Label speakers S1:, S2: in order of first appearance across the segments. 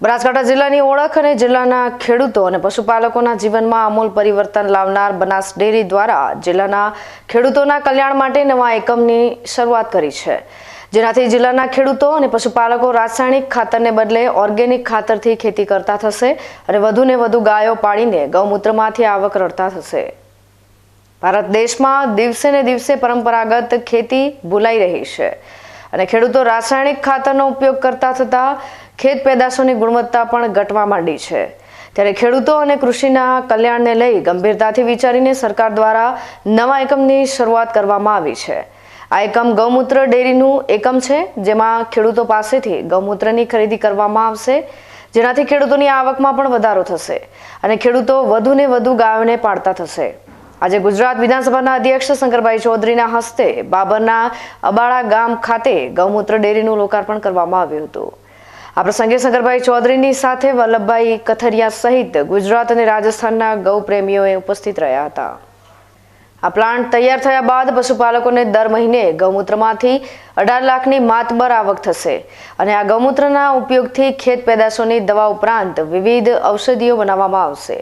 S1: બનાસકાંઠા જિલ્લાની ઓળખ અને જિલ્લાના ખેડૂતો અને પશુપાલકોના જીવનમાં અમૂલ પરિવર્તન લાવનાર બનાસ ડેરી દ્વારા જિલ્લાના ખેડૂતોના કલ્યાણ માટે નવા એકમની શરૂઆત કરી છે. જેનાથી જિલ્લાના ખેડૂતો અને પશુપાલકો રાસાયણિક ખાતરને બદલે ઓર્ગેનિક ખાતરથી ખેતી કરતા થશે અને વધુને વધુ ગાયો પાડીને ગૌમૂત્રમાંથી આવક રળતા થશે. ભારત દેશમાં દિવસે ને દિવસે પરંપરાગત ખેતી ભૂલાઈ રહી છે. અને ખેડૂતો રાસાયણિક ખાતરનો ઉપયોગ કરતા થતાં ખેત પેદાશોની ગુણવત્તા પણ ઘટવા માંડી છે. ત્યારે ખેડૂતો અને કૃષિના કલ્યાણને લઈ ગંભીરતાથી વિચારીને સરકાર દ્વારા નવા એકમની શરૂઆત કરવામાં આવી છે. આ એકમ ગૌમૂત્ર ડેરીનું એકમ છે, જેમાં ખેડૂતો પાસેથી ગૌમૂત્રની ખરીદી કરવામાં આવશે, જેનાથી ખેડૂતોની આવકમાં પણ વધારો થશે અને ખેડૂતો વધુને વધુ ગાયોને પાળતા થશે. આજે ગુજરાત વિધાનસભાના અધ્યક્ષ શંકરભાઈ ચૌધરીના હસ્તે બાબરના અબાળા ગામ ખાતે ગૌમૂત્ર ડેરીનું લોકાર્પણ કરવામાં આવ્યું હતું. આ પ્રસંગે શંકરભાઈ ચૌધરીની સાથે વલ્લભભાઈ કથરિયા સહિત ગુજરાત અને રાજસ્થાનના ગૌ પ્રેમીઓએ ઉપસ્થિત રહ્યા હતા. આ પ્લાન્ટ તૈયાર થયા બાદ પશુપાલકોને દર મહિને ગૌમૂત્રમાંથી અઢાર લાખની માતબર આવક થશે અને આ ગૌમૂત્રના ઉપયોગથી ખેત પેદાશોની દવા ઉપરાંત વિવિધ ઔષધિઓ બનાવવામાં આવશે.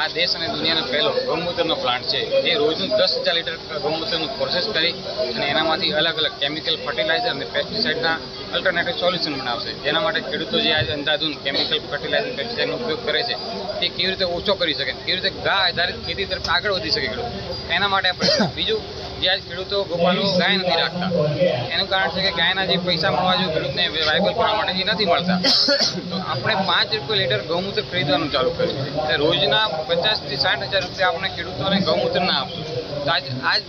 S2: આ દેશ અને દુનિયાનો પહેલો ગૌમૂત્રનો પ્લાન્ટ છે. જે રોજનું દસ હજાર લીટર ગૌમૂત્રનું પ્રોસેસ કરી અને એનામાંથી અલગ અલગ કેમિકલ ફર્ટિલાઇઝર અને પેસ્ટિસાઇડના અલ્ટરનેટિવ સોલ્યુશન બનાવશે. જેના માટે ખેડૂતો જે આજે અંધાધૂન કેમિકલ ફર્ટિલાઇઝર પેસ્ટિસાઇડનો ઉપયોગ કરે છે, તે કેવી રીતે ઓછો કરી શકે? કેવી રીતે ગા આધારિત ખેતી તરફ આગળ વધી શકે એના માટે આપણે બીજું જે આજ ખેડૂતો ગોપાલો ગાય નથી રાખતા. એનું કારણ છે કે ગાયના જે પૈસા મળવા જોઈએ ખેડૂતને વાયબલ કરવા માટે એ નથી મળતા. તો આપણે પાંચ રૂપિયા લીટર ગૌમૂત્ર ખરીદવાનું ચાલુ કર્યું છે. રોજના પચાસથી સાઠ હજાર રૂપિયા આપણે ખેડૂતોને ગૌમૂત્રના આપશું. તો આજ આજ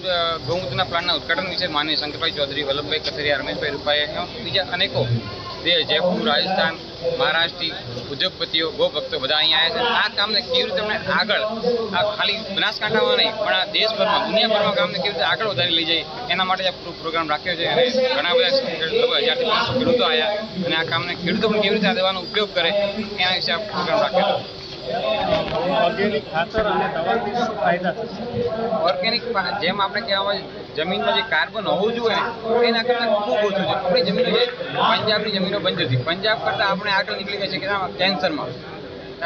S2: ગૌમૂત્રના પ્લાનના ઉદઘાટન વિશે માનીય શંકરભાઈ ચૌધરી, વલ્લભભાઈ કથરિયા, રમેશભાઈ રૂપાઈ બીજા અનેકો જે જયપુર, રાજસ્થાન મહારાષ્ટ્રથી ઉદ્યોગપતિઓ ગોભક્તો બધા અહીંયા આવ્યા છે. આ કામને કેવી રીતે અમને આગળ, આ ખાલી બનાસકાંઠામાં નહીં, પણ આ દેશભરમાં, દુનિયાભરમાં કામને કેવી રીતે આગળ વધારી લઈ જાય એના માટે આ પૂરો પ્રોગ્રામ રાખ્યો છે. અને ઘણા બધા હજારથી પાંચસો ખેડૂતો આવ્યા અને આ કામને ખેડૂતો પણ કેવી રીતે આ દવાનો ઉપયોગ કરે, એના વિશે આ પ્રોગ્રામ રાખ્યો
S3: ઓર્ગેનિક ખાતર
S2: જેમ આપણે કહેવામાં જમીનમાં જે કાર્બન હોવું જોઈએ એના કરતાં ખૂબ ઓછું છે. આપણી જમીનો છે પંજાબની જમીનો બંધ હતી. પંજાબ કરતાં આપણે આગળ નીકળી ગયા છે કે કેન્સરમાં.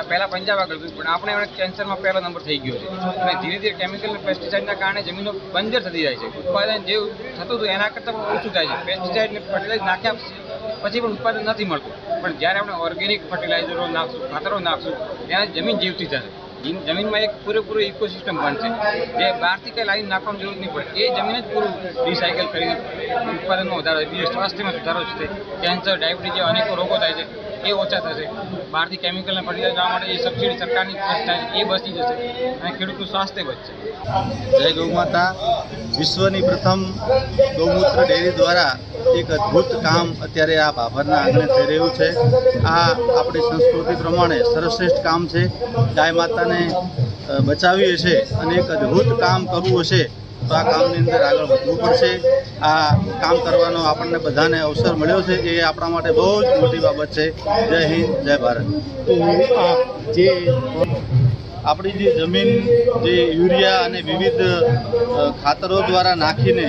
S2: પહેલાં પંજાબ આગળ ગયું, પણ આપણે કેન્સરમાં પહેલો નંબર થઈ ગયો છે. અને ધીરે ધીરે કેમિકલ અને પેસ્ટિસાઇડના કારણે જમીનો બંજર થતી જાય છે. ઉત્પાદન જે થતું હતું એના કરતાં પણ ઓછું થાય છે. પેસ્ટિસાઇડ ને ફર્ટિલાઇઝર નાખ્યા પછી પણ ઉત્પાદન નથી મળતું. પણ જ્યારે આપણે ઓર્ગેનિક ફર્ટિલાઇઝરો નાખશું, ખાતરો નાખશું ત્યાં જમીન જીવતી થશે જમીનમાં એક પૂરેપૂરું ઇકોસિસ્ટમ બનશે. જે બહારથી કંઈ લાઈન નાખવાની જરૂર નહીં પડે. એ જમીન જ પૂરું રિસાયકલ કરીને ઉત્પાદનમાં વધારો બીજું સ્વાસ્થ્યમાં સુધારો થશે. કેન્સર ડાયાબિટીસ જેવા અનેકો રોગો થાય છે. એ ઓછા થશે. બહારથી કેમિકલને ફર્ટિલાઇઝર કરવા માટે એ સબસિડી સરકારની થાય એ બચી જશે. અને ખેડૂતનું સ્વાસ્થ્ય બચશે
S3: જય ગૌમાતા વિશ્વની પ્રથમ ગૌમૂત્ર ડેરી દ્વારા એક અદ્ભુત કામ અત્યારે આ બાભરના આંગણે થઈ રહ્યું છે. આ આપણી સંસ્કૃતિ પ્રમાણે સર્વશ્રેષ્ઠ કામ છે. ગાય માતાને બચાવીએ બચાવી હશે અને એક અદ્ભુત કામ કરવું હશે તો આ કામની અંદર આગળ વધવું પડશે. આ કામ કરવાનો આપણને બધાને અવસર મળ્યો છે. એ આપણા માટે બહુ જ મોટી બાબત છે. જય હિન્દ, જય ભારત. જે આપણી જે જમીન, જે યુરિયા અને વિવિધ ખાતરો દ્વારા નાખીને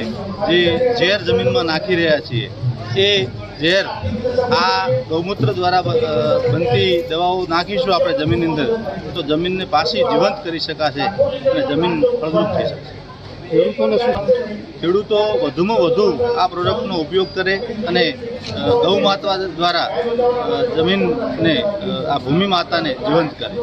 S3: જે ઝેર જમીનમાં નાખી રહ્યા છીએ, એ ઝેર આ ગૌમૂત્ર દ્વારા બનતી દવાઓ નાખીશું આપણે જમીનની અંદર, તો જમીનને પાછી જીવંત કરી શકાશે અને જમીન ફળદ્રુપ થઈ શકશે. ખેડૂતોને ખેડૂતો વધુમાં વધુ આ પ્રોડક્ટનો ઉપયોગ કરે અને ગૌ માતા દ્વારા જમીનને આ ભૂમિ માતાને જીવંત કરે.